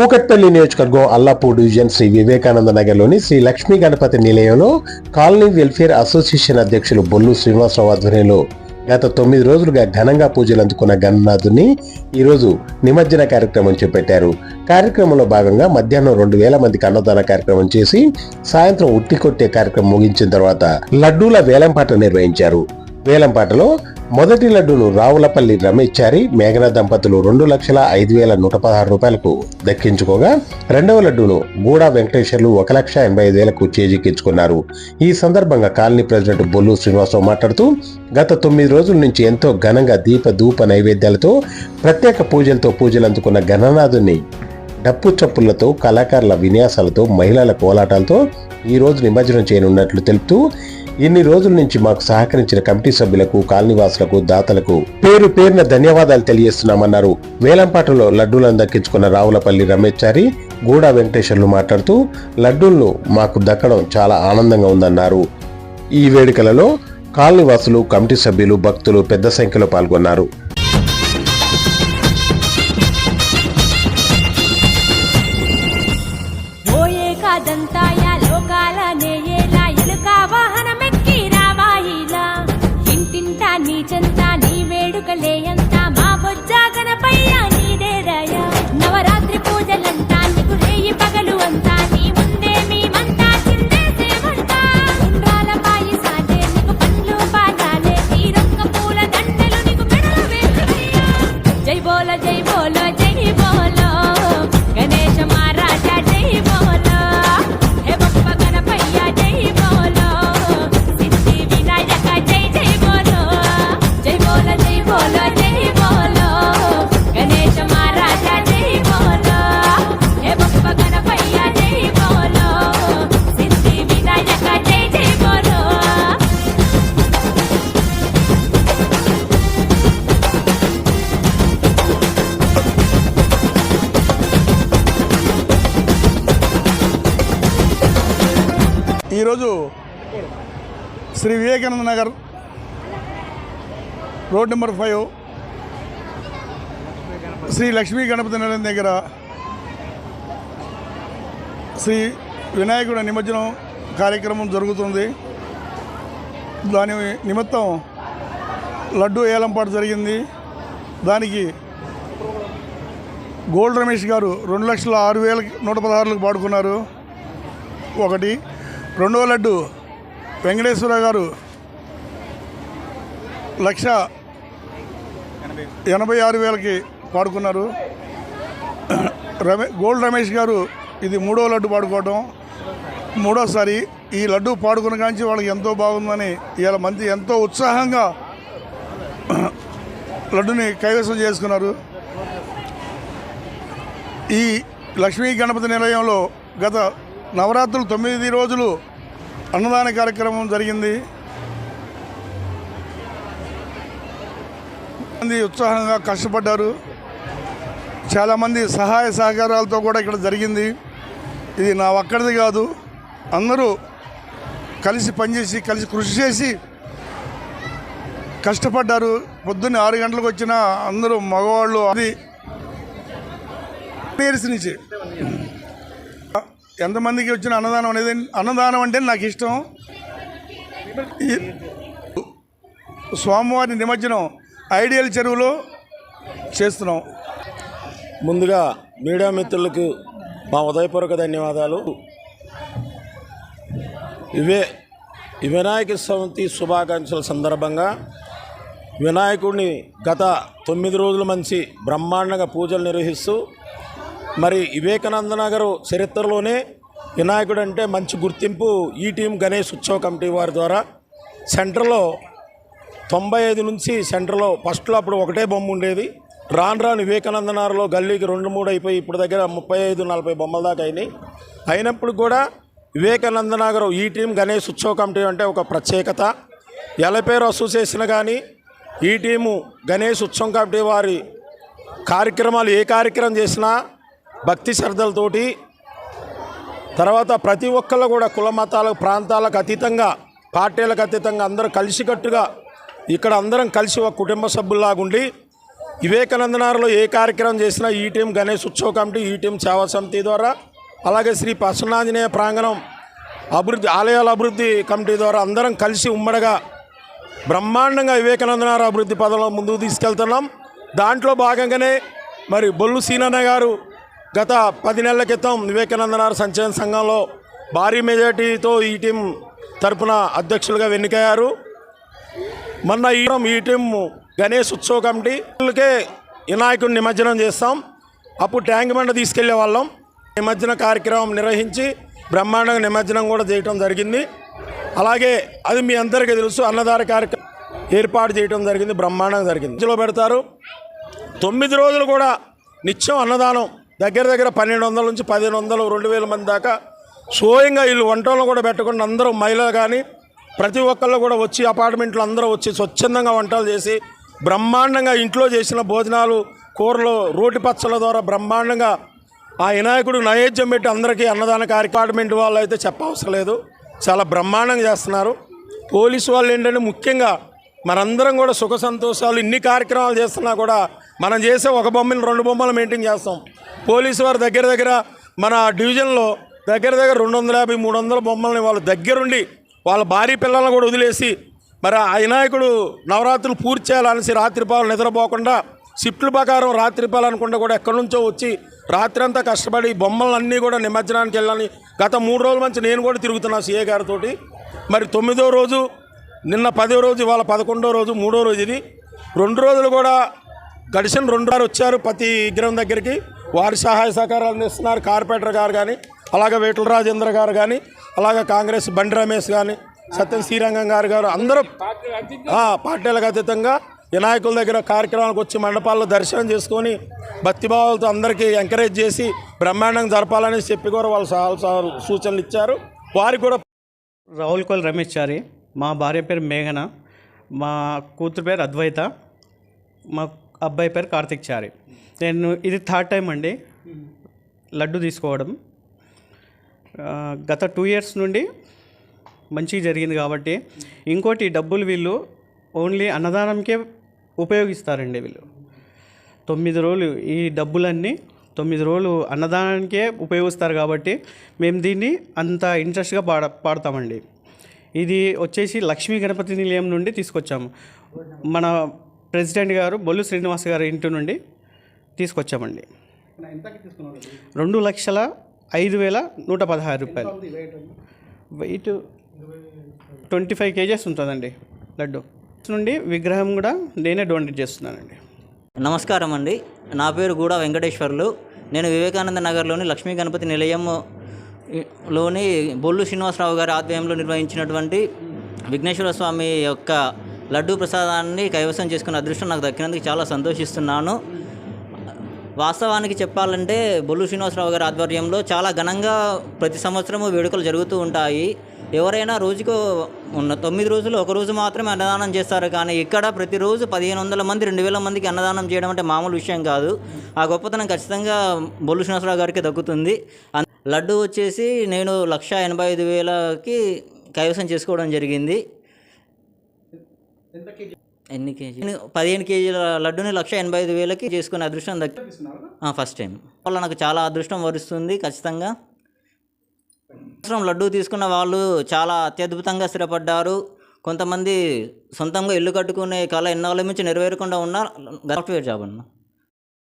కూకట్పల్లి నియోజకవర్గం అల్లాపూర్ డివిజన్ శ్రీ వివేకానంద నగర్లోని శ్రీ లక్ష్మీ గణపతి నిలయంలో కాలనీ వెల్ఫేర్ అసోసియేషన్ అధ్యక్షులు బొల్లు శ్రీనివాసరావు ఆధ్వర్యంలో గత తొమ్మిది రోజులుగా ఘనంగా పూజలు అందుకున్న గణనాథుని ఈరోజు నిమజ్జన కార్యక్రమం చేపట్టారు. కార్యక్రమంలో భాగంగా మధ్యాహ్నం రెండు వేల మందికి అన్నదాన కార్యక్రమం చేసి సాయంత్రం ఉట్టి కొట్టే కార్యక్రమం ముగించిన తర్వాత లడ్డూల వేలంపాట నిర్వహించారు. వేలంపాటలో మొదటి లడ్డును రావులపల్లి రమేశారి మేఘన దంపతులు రెండు లక్షల ఐదు వేల నూట పదహారు రూపాయలకు దక్కించుకోగా రెండవ లడ్డును గూడా వెంకటేశ్వర్లు ఒక లక్ష ఎనభై ఐదు వేలకు చేజిక్కించుకున్నారు. ఈ సందర్భంగా కాలనీ ప్రెసిడెంట్ బొల్లు శ్రీనివాసరావు మాట్లాడుతూ గత తొమ్మిది రోజుల నుంచి ఎంతో ఘనంగా దీప ధూప నైవేద్యాలతో ప్రత్యేక పూజలతో పూజలు అందుకున్న గణనాథుని డప్పు చప్పులతో కళాకారుల విన్యాసాలతో మహిళల కోలాటాలతో ఈ రోజు నిమజ్జనం చేయనున్నట్లు తెలుపుతూ ఇన్ని రోజుల నుంచి మాకు సహకరించిన కమిటీ సభ్యులకు కాలనీవాసులకు దాతలకు పేరు పేరున ధన్యవాదాలు తెలియజేస్తున్నామన్నారు. వేలంపాటలో లడ్డూలను దక్కించుకున్న రావులపల్లి రమేశారి గూడా వెంకటేశ్వర్లు మాట్లాడుతూ లడ్డూలను మాకు దక్కడం చాలా ఆనందంగా ఉందన్నారు. ఈ వేడుకలలో కాలనీవాసులు కమిటీ సభ్యులు భక్తులు పెద్ద సంఖ్యలో పాల్గొన్నారు. Sri Vivekananda Nagar road number five. Sri Lakshmi Ganapathi Nilayam దగ్గర శ్రీ వినాయకుడు నిమజ్జనం కార్యక్రమం జరుగుతుంది. దాని నిమిత్తం లడ్డు ఏలంపాటు జరిగింది. దానికి గోల్డ్ రమేష్ గారు రెండు లక్షల ఆరు వేల నూట పదహారులకు పాడుకున్నారు. ఒకటి. రెండవ లడ్డు వెంకటేశ్వర గారు లక్ష ఎనభై ఆరు వేలకి పాడుకున్నారు రమే గోల్డ్ రమేష్ గారు ఇది మూడో లడ్డు పాడుకోవటం మూడోసారి ఈ లడ్డు పాడుకున్న కాంచి వాళ్ళకి ఎంతో బాగుందని ఇవాళ మంది ఎంతో ఉత్సాహంగా లడ్డుని కైవసం చేసుకున్నారు. ఈ లక్ష్మీ గణపతి నిలయంలో గత నవరాత్రులు తొమ్మిది రోజులు అన్నదాన కార్యక్రమం జరిగింది. మంది ఉత్సాహంగా కష్టపడ్డారు. చాలామంది సహాయ సహకారాలతో కూడా ఇక్కడ జరిగింది. ఇది నా ఒక్కడిది కాదు. అందరూ కలిసి పనిచేసి కలిసి కృషి చేసి కష్టపడ్డారు. పొద్దున్నే ఆరు గంటలకు వచ్చిన అందరూ మగవాళ్ళు అది. పేర్స్ నుంచి ఎంతమందికి వచ్చిన అన్నదానం అనేది అన్నదానం అంటే నాకు ఇష్టం. స్వామివారి నిమజ్జనం ఐడియల్ చెరువులో చేస్తున్నాం. ముందుగా మీడియా మిత్రులకు మా ఉదయపూర్వక ధన్యవాదాలు. ఇవే వినాయక చవితి శుభాకాంక్షల సందర్భంగా వినాయకుడిని గత తొమ్మిది రోజుల మంచి బ్రహ్మాండంగా పూజలు నిర్వహిస్తూ మరి వివేకానంద నగర్ చరిత్రలోనే వినాయకుడు అంటే మంచి గుర్తింపు ఈ టీం గణేష్ ఉత్సవ కమిటీ వారి ద్వారా. సెంటర్లో తొంభై ఐదు నుంచి సెంటర్లో ఫస్ట్లో అప్పుడు ఒకటే బొమ్మ ఉండేది. రాను రాను వివేకానంద నగర్లో గల్లీకి రెండు మూడు అయిపోయి ఇప్పుడు దగ్గర ముప్పై ఐదు నలభై బొమ్మల దాకా అయినాయి. అయినప్పుడు కూడా వివేకానందనగర్ ఈ టీం గణేష్ ఉత్సవ కమిటీ అంటే ఒక ప్రత్యేకత. ఎలపేరు అసోసియేషన్ కానీ ఈ టీము గణేష్ ఉత్సవం కమిటీ వారి కార్యక్రమాలు ఏ కార్యక్రమం చేసినా భక్తి శ్రద్ధలతోటి తర్వాత ప్రతి ఒక్కళ్ళు కూడా కుల మతాలకు ప్రాంతాలకు అతీతంగా పార్టీలకు అతీతంగా అందరూ కలిసికట్టుగా ఇక్కడ అందరం కలిసి ఒక కుటుంబ సభ్యుల్లాగుండి వివేకానందనారులో ఏ కార్యక్రమం చేసినా ఈ గణేష్ ఉత్సవ కమిటీ ఈ సేవా సమితి ద్వారా అలాగే శ్రీ ప్రసన్నాంజనేయ ప్రాంగణం అభివృద్ధి ఆలయాల అభివృద్ధి కమిటీ ద్వారా అందరం కలిసి ఉమ్మడిగా బ్రహ్మాండంగా వివేకానందనారు అభివృద్ధి పదంలో ముందుకు తీసుకెళ్తున్నాం. దాంట్లో భాగంగానే మరి బొల్లు సీనన్న గారు గత పది నెలల క్రితం వివేకానందనారు సంచలన సంఘంలో భారీ మెజార్టీతో ఈ టీం తరపున అధ్యక్షులుగా ఎన్నికయ్యారు. మొన్న ఈ ఈ టీం గణేష్ ఉత్సవ కమిటీకే వినాయకుడిని నిమజ్జనం చేస్తాం. అప్పుడు ట్యాంక్ బండ తీసుకెళ్ళే వాళ్ళం. నిమజ్జన కార్యక్రమం నిర్వహించి బ్రహ్మాండంగా నిమజ్జనం కూడా చేయటం జరిగింది. అలాగే అది మీ అందరికీ తెలుసు అన్నదాన కార్యక్రమం ఏర్పాటు చేయడం జరిగింది బ్రహ్మాండంగా జరిగింది. ఇందులో పెడతారు. తొమ్మిది రోజులు కూడా నిత్యం అన్నదానం దగ్గర దగ్గర పన్నెండు వందల నుంచి పదిహేను వందలు రెండు వేల మంది దాకా స్వయంగా వీళ్ళు వంటలను కూడా పెట్టకుండా అందరూ మహిళలు కానీ ప్రతి ఒక్కళ్ళు కూడా వచ్చి అపార్ట్మెంట్లు అందరూ వచ్చి స్వచ్ఛందంగా వంటలు చేసి బ్రహ్మాండంగా ఇంట్లో చేసిన భోజనాలు కూరలు రోటి పచ్చల ద్వారా బ్రహ్మాండంగా ఆ వినాయకుడు నైవేద్యం పెట్టి అందరికీ అన్నదాన కార్యపార్ట్మెంట్ వాళ్ళు అయితే చెప్పవసరం లేదు. చాలా బ్రహ్మాండంగా చేస్తున్నారు. పోలీసు వాళ్ళు ఏంటంటే ముఖ్యంగా మనందరం కూడా సుఖ సంతోషాలు ఇన్ని కార్యక్రమాలు చేస్తున్నా కూడా మనం చేసే ఒక బొమ్మని రెండు బొమ్మలు మెయింటైన్ చేస్తాం. పోలీసు వారి దగ్గర దగ్గర మన డివిజన్లో దగ్గర దగ్గర రెండు వందల యాభై మూడు వందల బొమ్మల్ని వాళ్ళ దగ్గరుండి వాళ్ళ భార్య పిల్లలను కూడా వదిలేసి మరి ఆ వినాయకుడు నవరాత్రులు పూర్తి చేయాలనేసి రాత్రిపాలు నిద్రపోకుండా షిఫ్ట్ల ప్రకారం రాత్రిపాలనుకుంటా కూడా ఎక్కడి నుంచో వచ్చి రాత్రి అంతా కష్టపడి బొమ్మలన్నీ కూడా నిమజ్జనానికి వెళ్ళాలని గత మూడు రోజుల నుంచి నేను కూడా తిరుగుతున్నా సీఏ గారితో మరి తొమ్మిదో రోజు నిన్న పదో రోజు ఇవాళ పదకొండో రోజు మూడో రోజు ఇది. రెండు రోజులు కూడా గడిచిన రెండు వారు వచ్చారు ప్రతి విగ్రహం దగ్గరికి. వారి సహాయ సహకారాలు అందిస్తున్నారు. కార్పొరేటర్ గారు కానీ అలాగే వేటుల రాజేంద్ర గారు కానీ అలాగే కాంగ్రెస్ బండి రమేష్ కానీ సత్యం శ్రీరంగం గారు గారు అందరూ పార్టీలకు అతీతంగా వినాయకుల దగ్గర కార్యక్రమాలకు వచ్చి మండపాల్లో దర్శనం చేసుకొని భక్తిభావాలతో అందరికీ ఎంకరేజ్ చేసి బ్రహ్మాండంగా జరపాలని చెప్పి కూడా వాళ్ళు సహా సూచనలు ఇచ్చారు. వారికి కూడా రాహుల్ కోల్ రమేష్ చారి మా భార్య పేరు మేఘన మా కూతురు పేరు అద్వైత మా అబ్బాయి పేరు కార్తిక్ చారి. నేను ఇది థర్డ్ టైం అండి. లడ్డు తీసుకోవడం. గత టూ ఇయర్స్ నుండి మంచిగా జరిగింది కాబట్టి ఇంకోటి డబ్బులు వీళ్ళు ఓన్లీ అన్నదానంకే ఉపయోగిస్తారండి వీళ్ళు. తొమ్మిది రోజులు ఈ డబ్బులన్నీ తొమ్మిది రోజులు అన్నదానానికే ఉపయోగిస్తారు కాబట్టి మేము దీన్ని అంత ఇంట్రెస్ట్గా పాడ పాడతామండి. ఇది వచ్చేసి లక్ష్మీ గణపతి నిలయం నుండి తీసుకొచ్చాము. మన ప్రెసిడెంట్ గారు బొల్లు శ్రీనివాస్ గారి ఇంటి నుండి తీసుకొచ్చామండి. రెండు లక్షల ఐదు వేల నూట పదహారు రూపాయలు. వెయిట్ ట్వంటీ ఫైవ్ కేజెస్ ఉంటుందండి లడ్డు. నుండి విగ్రహం కూడా నేనే డొనేట్ చేస్తున్నానండి. నమస్కారం అండి. నా పేరు గూడ వెంకటేశ్వర్లు. నేను వివేకానంద నగర్లోని లక్ష్మీ గణపతి నిలయం లోని బొల్లు శ్రీనివాసరావు గారి ఆధ్వర్యంలో నిర్వహించినటువంటి విఘ్నేశ్వర స్వామి యొక్క లడ్డూ ప్రసాదాన్ని కైవసం చేసుకున్న అదృష్టం నాకు దక్కినందుకు చాలా సంతోషిస్తున్నాను. వాస్తవానికి చెప్పాలంటే బొల్లు శ్రీనివాసరావు గారి ఆధ్వర్యంలో చాలా ఘనంగా ప్రతి సంవత్సరము వేడుకలు జరుగుతూ ఉంటాయి. ఎవరైనా రోజుకు ఉన్న తొమ్మిది రోజులు ఒక రోజు మాత్రమే అన్నదానం చేస్తారు. కానీ ఇక్కడ ప్రతిరోజు పదిహేను వందల మంది రెండు వేల మందికి అన్నదానం చేయడం అంటే మామూలు విషయం కాదు. ఆ గొప్పతనం ఖచ్చితంగా బొల్లు శ్రీనివాసరావు గారికి దక్కుతుంది. లడ్డు వచ్చేసి నేను లక్ష ఎనభై ఐదు వేలకి కైవసం చేసుకోవడం జరిగింది. ఎన్ని కేజీ పదిహేను కేజీల లడ్డుని లక్ష ఎనభై ఐదు వేలకి చేసుకునే అదృష్టం దక్కి ఫస్ట్ టైం వల్ల నాకు చాలా అదృష్టం వరుస్తుంది ఖచ్చితంగా. సంవత్సరం లడ్డు తీసుకున్న వాళ్ళు చాలా అత్యద్భుతంగా స్థిరపడ్డారు. కొంతమంది సొంతంగా ఇల్లు కట్టుకునే కళ ఎన్నాళ్ళ నుంచి నెరవేరకుండా ఉన్న సాఫ్ట్వేర్ జాబ్ అన్న.